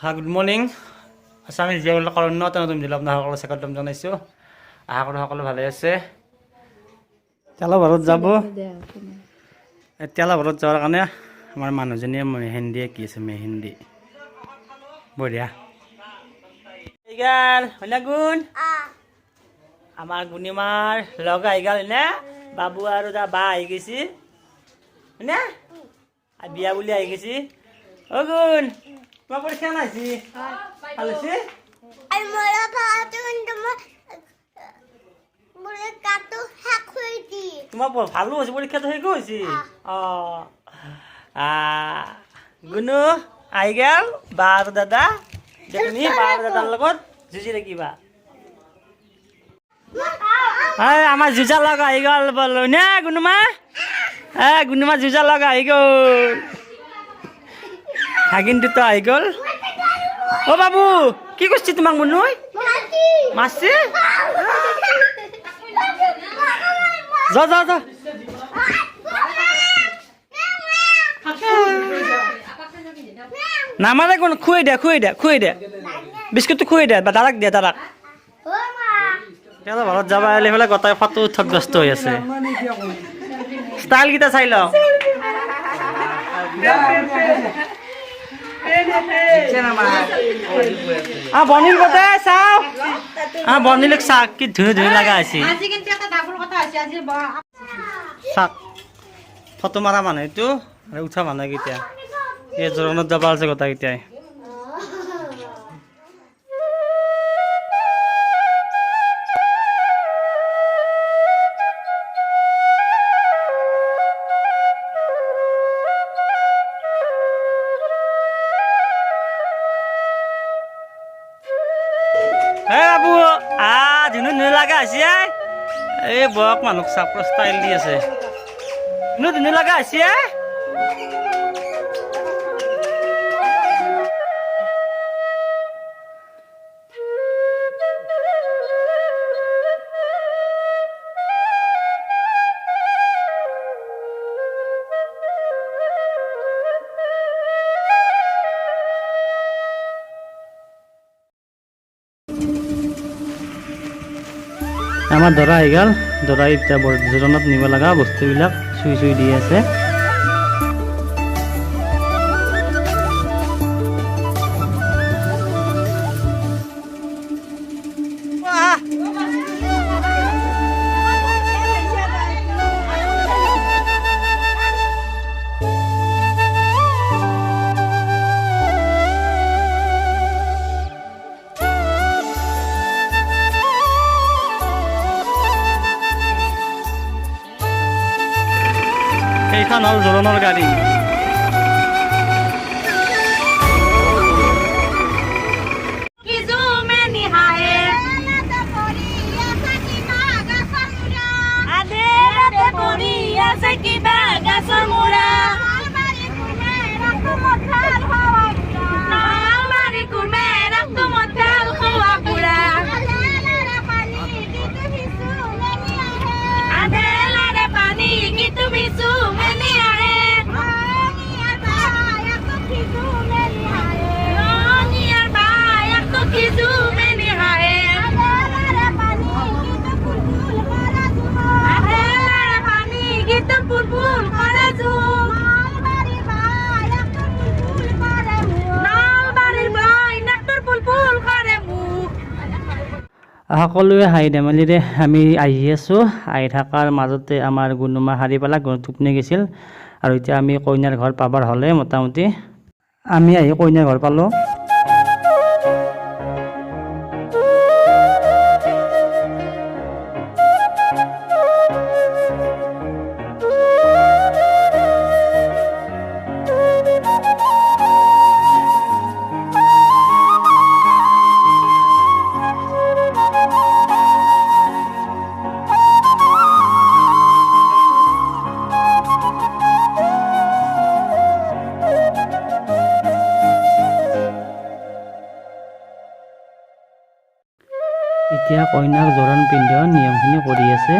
হা good morning আছামি জীয়াবিলাকৰ উন্নত নতুন দিলে আপোনাসকলে স্বাগতম জনাইছোঁ আশা কৰোঁ সকলো ভালে আছে তেলা ঘৰত যাব তেলা ঘৰত যোৱাৰ কাৰণে আমাৰ মানুহজনীয়ে মেহেন্দি আঁকি আছে মেহেন্দি বঢ়িয়া এইগাল হয়না গুণ আমাৰ গুণিমাৰ লগ আহি গ'ল হয়নে বাবু আৰু তাৰ বা আহি গৈছে হয়নে বিয়া বুলি আহি গৈছে অ গুণ তোমাৰ পৰীক্ষা নাইছি ভালো হৈছে আর মোরা ভাত তোমার মোরে কাটো শাক হয়ে দি ভালো পৰীক্ষাটো শেষো হৈছে অঁ আহ, গুণু আহি গ'ল বা আৰু দাদা এতিয়া তুমি বা আৰু দাদাৰ লগত যুঁজি থাকিবা এই আমাৰ যুঁজা লগ আহি গ'ল বোলো। নে গুণুমা এ গুণুমা যুঁজা লগ আহি গ'ল। ভাগিনটোতো আহি গ'ল অ' বাবু, কি কৰিছে তোমাক মুনুই মাটি যা যা যা। নামাৰে কোন খুৱাই দে খুৱাই দে খুৱাই দে। বিস্কুটটো খুৱাই দে, বা দাদাক দে দাদাক ঘৰত যাবা আহিলে পেলাই গোটাই ফটো উঠত ব্যস্ত হৈ আছে। ষ্টাইলকেইটা চাই লওঁ। আ বনিল গোটে চাওঁ? আ বনিলক চাহ কি ধুই ধুই লগা আছে। আজি ফটো মারা মানুহটো এইটো উঠা মানুহকেইটা এই জোৰণত যাব আছে কথা হে বাবু আ ধুনু ধুনু লাগা আছে। এই বয়স মানুহক চাপৰ ষ্টাইল দি আছে ধুনু ধুনু লগা আছে আমাৰ দৰা আহি গ'ল। দৰাই এতিয়া জোৰণত নিব লগা বস্তুবিলাক চুই চুই দি আছে। সেইখন হ'ল গাড়ি। কিজুমে নিহায়ে সকলোৱে হাঁহি ধেমালিৰে আমি আহি আছোঁ। আহি থকাৰ মাজতে আমাৰ গুণুমা হাৰি পেলাই টোপনি গৈছিল। আৰু এতিয়া আমি কইনাৰ ঘৰ পাবাৰ হ'লে মোটামুটি। আমি আহি কইনাৰ ঘৰ পালোঁ। এতিয়া কইনাক জোৰণ পিন্ধোৱা নিয়মখিনি কৰি আছে।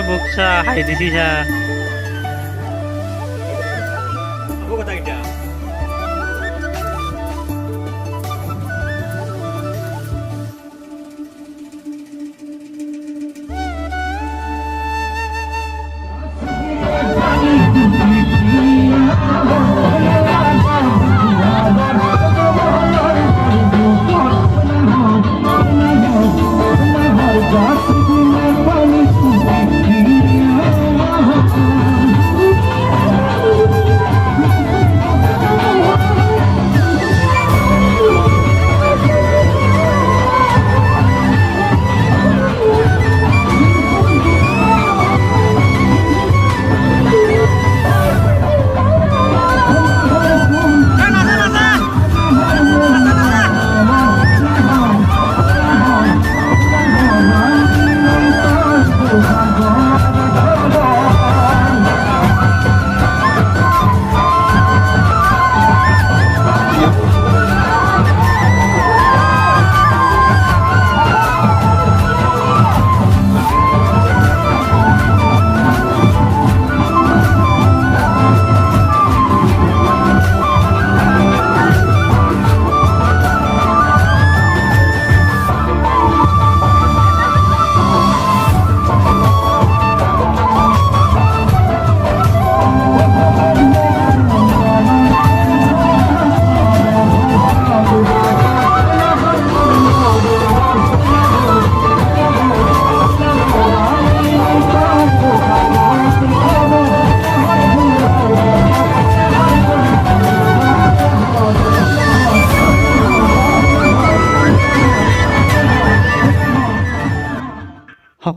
আমার বুক চা খাই দিছি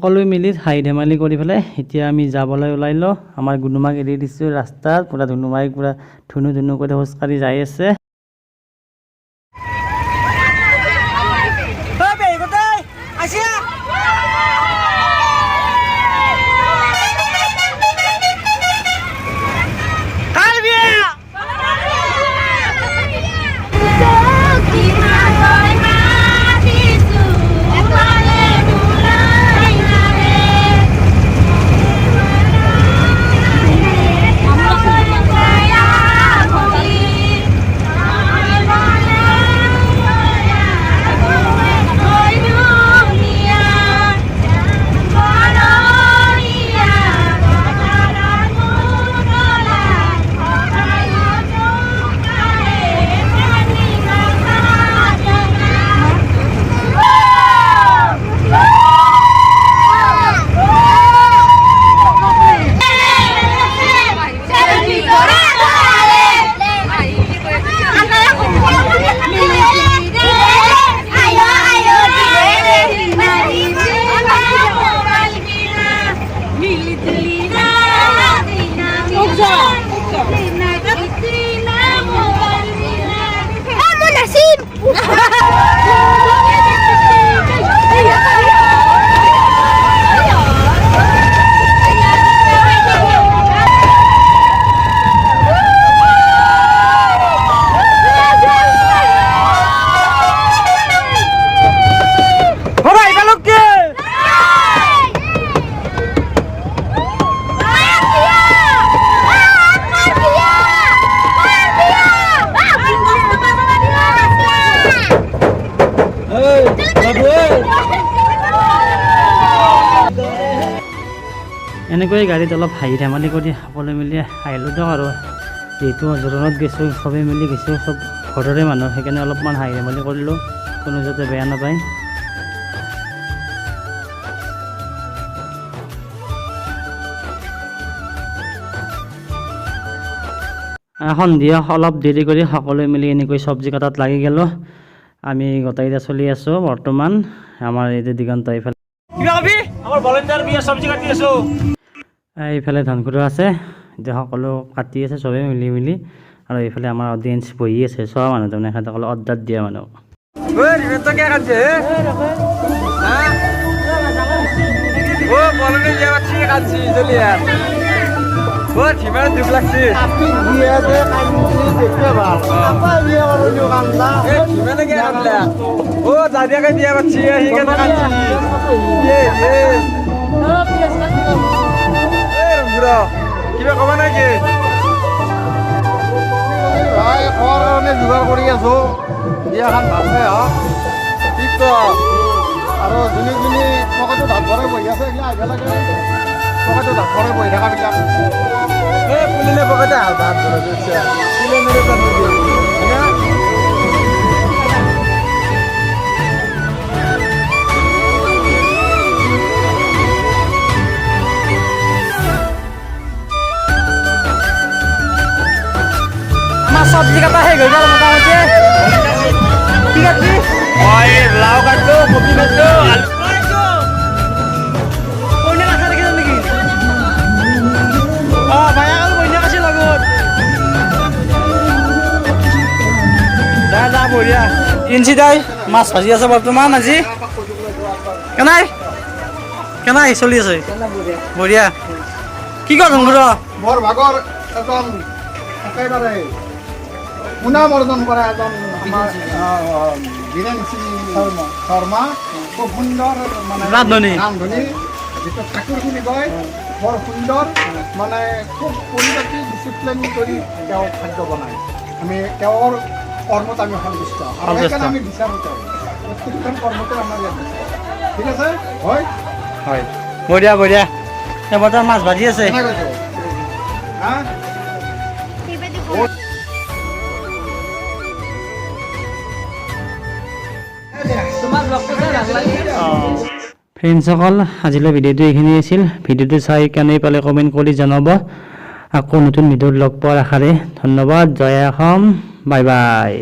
সকলোৱে মিলি হাঁহি ধেমালি কৰি পেলাই এতিয়া আমি যাবলৈ ওলাই লওঁ আমাৰ গুণুমাক এৰি দিছোঁ ৰাস্তাত, পূৰা ধুনুমাই পূৰা ধুনু ধুনু কৰি খোজকাঢ়ি যাই আছে। এনেকৈ গাড়ীত অলপ হাঁহি ধেমালি কৰি সকলোৱে মিলি আহিলোঁ দিয়ক আৰু। যিহেতু জোৰণত গৈছোঁ, চবেই মিলি গৈছোঁ, চব ঘৰৰে মানুহ, সেইকাৰণে অলপমান হাঁহি ধেমালি কৰিলোঁ, কোনো যাতে বেয়া নাপায়। সন্ধিয়া অলপ দেৰি কৰি সকলোৱে মিলি এনেকৈ চব্জি কটাত লাগি গ'লোঁ। আমি গোটেইকেইটা চলি আছোঁ বৰ্তমান, আমাৰ এই দিগন্ত এইফালে। আমাৰ ভলেণ্টিয়াৰ বিয়া চব্জি কাটি আছো। এইফালে ধানকুটা আছে এতিয়া সকলো কাটি আছে চবেই মিলি মিলি। আৰু এইফালে আমাৰ অডিয়েঞ্চ বহি আছে চোৱা মানুহ তাৰমানে সিহঁতসকলে অৰ্ডাৰ দিয়া মানুহ। বিয়া পাচ্ছি বন্ধুরা কিবা কবা নাকি? ভাই খোৱাৰ কাৰণে যোগাৰ কৰি আছো। বিয়াখন ভালকে হওক কি কয় আৰু যোনে যোনে পকেটটো ধান ভৰাই বহি আছে এইগিলা আহিব লাগে পকেটটো ধান ভৰাই বহি থকাবিলাক এই পুলিনে পকেটে হাল ভাত ধরে সবজি কাটা হয়ে গেল মোটামুটি ঠিক আছে? লাউ কাটলো কপি কাটলো আলু বঢ়িয়া। ইঞ্চি দাই মাছ ভাজি আছে বৰ্তমান আজি। কেনাই কেনাই চলি আছে। বঢ়িয়া। কি কৰ মোৰ ভাগৰ অৰ্জন কৰা এজন আমাৰ আহ, সিং শৰ্মা শৰ্মা খুব সুন্দৰ মানে ৰান্ধনী। ৰান্ধনী যিটো ঠাকুৰ বুলি কয় বৰ সুন্দৰ মানে খুব পৰিপাটি ডিচিপ্লিন কৰি তেওঁ খাদ্য বনায়। আমি তেওঁৰ কৰ্মত আমি সন্তুষ্ট। আৰু। সেইকাৰণে আমি বিচাৰোঁ তেওঁ প্ৰত্যেকখন কৰ্মতে আমাৰ ইয়াত ঠিক আছে? হয়? হয়। বঢ়িয়া বঢ়িয়া। বৰ্তমান মাছ ভাজি আছে। হা? ফ্ৰেণ্ডছসকল আজিলৈ ভিডিঅ'টো এইখিনি আছিল। ভিডিঅ'টো চাই কেনে পালে কমেণ্ট কৰি জনাব। আকৌ নতুন ভিডিঅ'ত লগ পোৱাৰ আশাৰে ধন্যবাদ। জয় অসম। Bye bye.